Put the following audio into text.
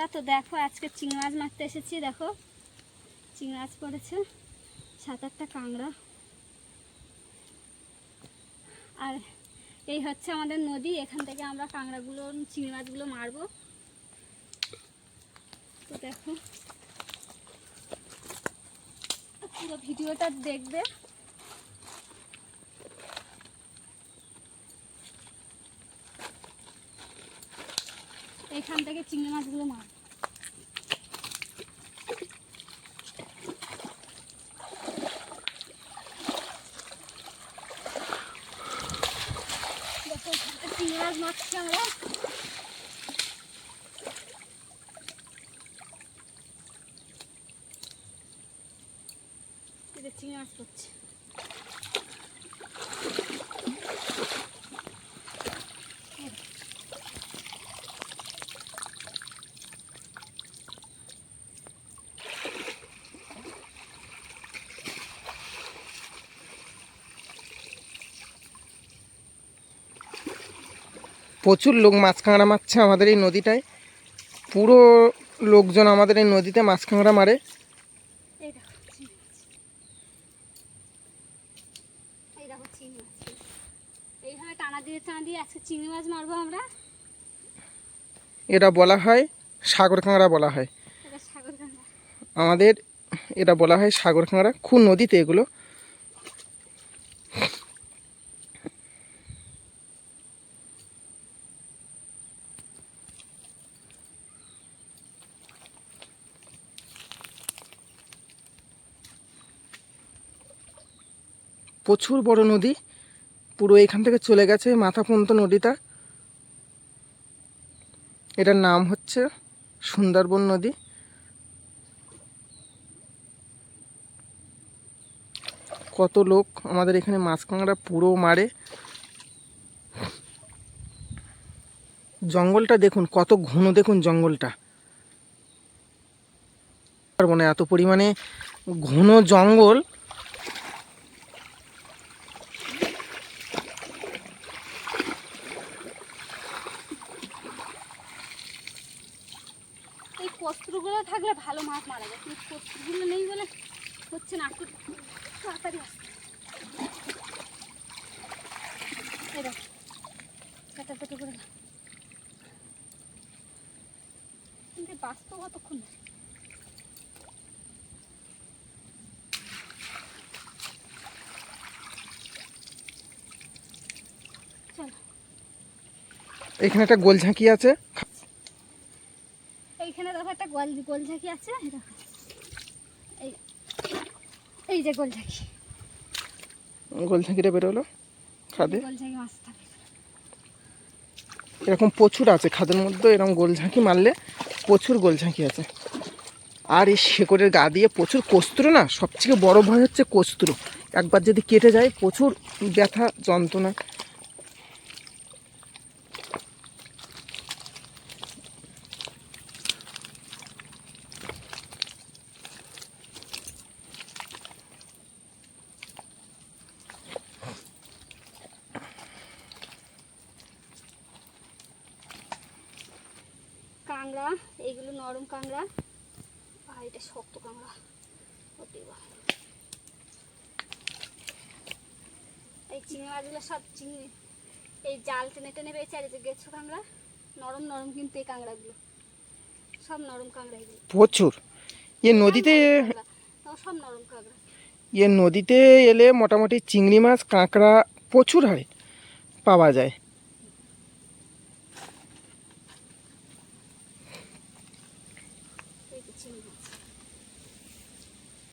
বন্ধুরা, তো দেখো আজকে চিংড়ি মাছ মারতে এসেছি, দেখো। চিংড়ি মাছ পড়েছে, সাত আটটা কাঁকড়া। আর এই হচ্ছে আমাদের নদী, এখান থেকে আমরা কাঁকড়াগুলো, চিংড়ি মাছগুলো মারবো। তো দেখো, পুরো ভিডিওটা দেখবে। এখান থেকে চিংড়ি মাছগুলো মার। চিংড়ি মাছ মারছি আমরা। চিংড়ি মাছ করছে। প্রচুর লোক মাছ কাঁকড়া মারছে আমাদের এই নদীটায়। পুরো লোকজন আমাদের এই নদীতে মাছ কাঁকড়া মারে এটা বলা হয় সাগর কাঁকড়া বলা হয়। আমাদের এটা বলা হয় সাগর কাঁকড়া খুব নদীতে এগুলো। প্রচুর বড় নদী। পুরো এখান থেকে চলে গেছে মাথা নদীটা। এটার নাম হচ্ছে সুন্দরবন নদী। কত লোক আমাদের এখানে মাছ কাঁকড়া পুরো মারে। জঙ্গলটা দেখুন, কত ঘন দেখুন জঙ্গলটা। পারব না এত পরিমাণে ঘন জঙ্গল এই কস্তুরগুলো থাকলে ভালো মাছ মারা যায়। কিন্তু কস্তুরগুলো নেই বলে হচ্ছে না। একটু তাড়াতাড়ি আসতে এই কাটা পেটে করে না কিন্তু বাস্তব কতক্ষণ এখানে একটা গোলঝাঁকি আছে। একটা গোল গোলঝাঁকি আছে এই দেখো। এই এই যে গোলঝাঁকি গোলঝাঁকিটা বেরোলো খাদে। গোলঝাঁকি মাছ থাকে। এরকম প্রচুর আছে খাদের মধ্যে এরকম গোল ঝাঁকি মারলে প্রচুর গোলঝাঁকি আছে। আর এই শেকড়ের গা দিয়ে প্রচুর কস্তুর না সবথেকে বড় ভয় হচ্ছে কস্তুর। একবার যদি কেটে যায় প্রচুর ব্যথা যন্ত্রণা। কাঁংড়া এইগুলো নরম কাঁকড়া। আর এটা শক্ত কাঁকড়া। এই চিংড়ি মাছগুলো সব চিংড়ি। এই জাল টেনে টেনে পেয়েছে আর এই যে গেছো কাঁকড়া নরম নরম কিন্তু এই কাঁকড়াগুলো। সব নরম কাঁকড়া এগুলো। প্রচুর। এ নদীতে সব নরম কাঁকড়া। এ নদীতে এলে মোটামুটি চিংড়ি মাছ কাঁকড়া প্রচুর হারে পাওয়া যায়।